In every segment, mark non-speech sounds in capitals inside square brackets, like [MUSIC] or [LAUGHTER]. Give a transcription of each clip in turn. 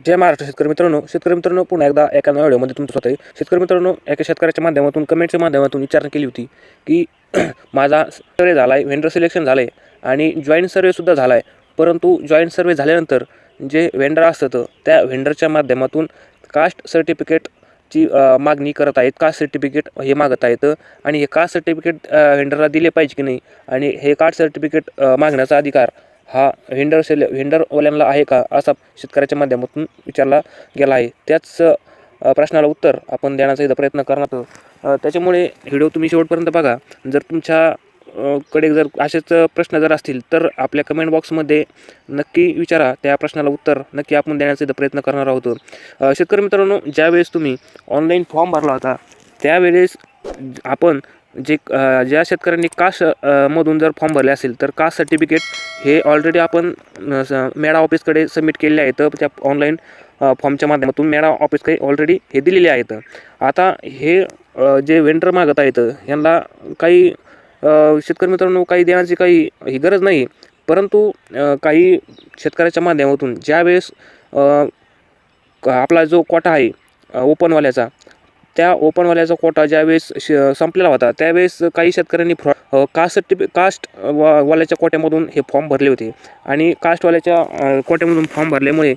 जय महाराष्ट्र शेतकरी मित्रांनो. शेतकरी मित्रांनो पुन्हा एकदा एका नव्या व्हिडिओमध्ये तुमचं स्वतः शेतकरी मित्रांनो एका शेतकऱ्याच्या माध्यमातून कमेंटच्या माध्यमातून विचारणा केली होती की [CLEARS THROAT] माझा सर्वे झाला आहे व्हेंडर सिलेक्शन झालं आहे आणि जॉईंट सर्वेसुद्धा झाला आहे परंतु जॉईंट सर्वे झाल्यानंतर जे व्हेंडर असतं त्या व्हेंडरच्या माध्यमातून कास्ट सर्टिफिकेटची मागणी करत आहेत. कास्ट सर्टिफिकेट हे मागत आहेत आणि हे कास्ट सर्टिफिकेट व्हेंडरला दिले पाहिजे की नाही आणि हे कास्ट सर्टिफिकेट मागण्याचा अधिकार हा व्हेंडर सेल व्हेंडरवाल्यांना आहे का असा शेतकऱ्याच्या माध्यमातून विचारला गेला आहे. त्याच प्रश्नाला उत्तर आपण देण्याचा इथं प्रयत्न करणार आहोत. त्याच्यामुळे व्हिडिओ तुम्ही शेवटपर्यंत बघा. जर तुमच्या कडे जर असेच प्रश्न जर असतील तर आपल्या कमेंट बॉक्समध्ये नक्की विचारा. त्या प्रश्नाला उत्तर नक्की आपण देण्याचा इथं प्रयत्न करणार आहोत. शेतकरी मित्रांनो ज्यावेळेस तुम्ही ऑनलाईन फॉर्म भरला होता त्यावेळेस आपण जे ज्या शेतकऱ्यांनी कास्ट मधून जर फॉर्म भरले असेल तर कास्ट सर्टिफिकेट हे ऑलरेडी आपण स- मेळा ऑफिसकडे सबमिट केलेले आहेत. त्या ऑनलाईन फॉर्मच्या माध्यमातून मेळा ऑफिसकडे ऑलरेडी हे दिलेले आहेत. आता हे जे वेंडर मागत आहेत यांना काही शेतकरी मित्रांनो काही देण्याची काही ही गरज नाही. परंतु काही शेतकऱ्याच्या माध्यमातून ज्यावेळेस आपला जो कोटा आहे ओपनवाल्याचा त्या ओपनवाल्याचा कोटा ज्यावेळेस श संपलेला होता त्यावेळेस काही शेतकऱ्यांनी फ्रॉ कास्ट सर्टिफि कास्ट वा वाल्याच्या कोट्यामधून हे फॉर्म भरले होते. आणि कास्टवाल्याच्या कोट्यामधून फॉर्म भरल्यामुळे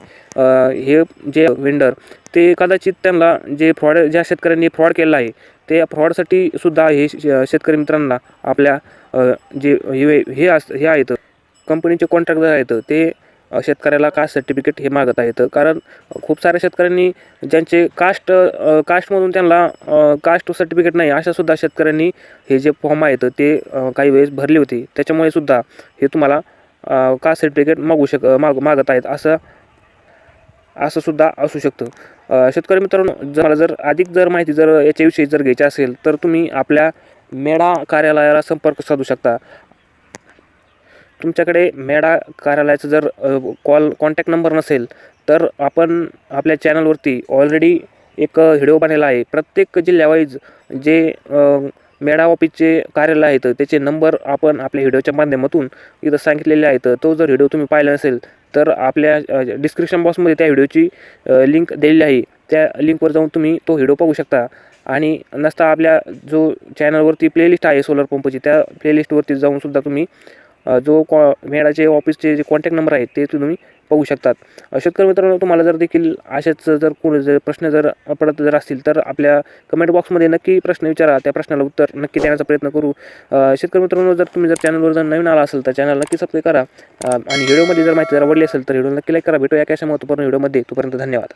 हे जे वेंडर ते कदाचित त्यांना जे फ्रॉड ज्या शेतकऱ्यांनी फ्रॉड केला आहे ते फ्रॉडसाठी सुद्धा हे शेतकरी मित्रांना आपल्या जे हे हे अस हे आहेत कंपनीचे कॉन्ट्रॅक्टर आहेत ते शेतकऱ्याला कास्ट सर्टिफिकेट हे मागत आहेत? कारण खूप साऱ्या शेतकऱ्यांनी ज्यांचे कास्ट कास्टमधून त्यांना कास्ट सर्टिफिकेट नाही अशासुद्धा शेतकऱ्यांनी हे जे फॉर्म आहेत ते काही वेळेस भरले होते. त्याच्यामुळे सुद्धा हे तुम्हाला कास्ट सर्टिफिकेट मागू शक माग मागत आहेत? असं असं सुद्धा असू शकतं. शेतकरी मित्रांनो जर मला जर अधिक जर माहिती जर याच्याविषयी जर घ्यायची असेल तर तुम्ही आपल्या मेळा कार्यालयाला संपर्क साधू शकता. तुमच्याकडे मेडा कार्यालयाचं जर कॉल कॉन्टॅक्ट नंबर नसेल तर आपण आपल्या चॅनलवरती ऑलरेडी एक व्हिडिओ बनवला आहे. प्रत्येक जिल्ह्यावाईज जे मेडा ऑफिसचे कार्यालय आहेत त्याचे नंबर आपण आपल्या व्हिडिओच्या माध्यमातून इथं सांगितलेले आहेत. तो जर व्हिडिओ तुम्ही पाहिला नसेल तर आपल्या डिस्क्रिप्शन बॉक्समध्ये त्या व्हिडिओची लिंक दिलेली आहे. त्या लिंकवर जाऊन तुम्ही तो व्हिडिओ पाहू शकता. आणि नसता आपल्या जो चॅनलवरती प्लेलिस्ट आहे सोलर पंपची त्या प्लेलिस्टवरती जाऊनसुद्धा तुम्ही जो कॉ मेळाचे ऑफिसचे जे कॉन्टॅक्ट नंबर आहेत ते तुम्ही पाहू शकतात. शेतकरी मित्रांनो तुम्हाला जर देखील असेच जर कोण जर प्रश्न जर पडत जर असतील तर आपल्या कमेंट बॉक्समध्ये नक्की प्रश्न विचारा. त्या प्रश्नाला उत्तर नक्की देण्याचा प्रयत्न करू. शेतकरी मित्रांनो जर तुम्ही जर चॅनलवर जर नवीन आला असेल तर चॅनल नक्की सबस्क्राईब करा. आणि व्हिडिओमध्ये जर माहिती जर आवडली असेल तर व्हिडिओ नक्की लाईक करा. भेटूया कशा महत्त्वपूर्ण व्हिडिओमध्ये तोपर्यंत धन्यवाद.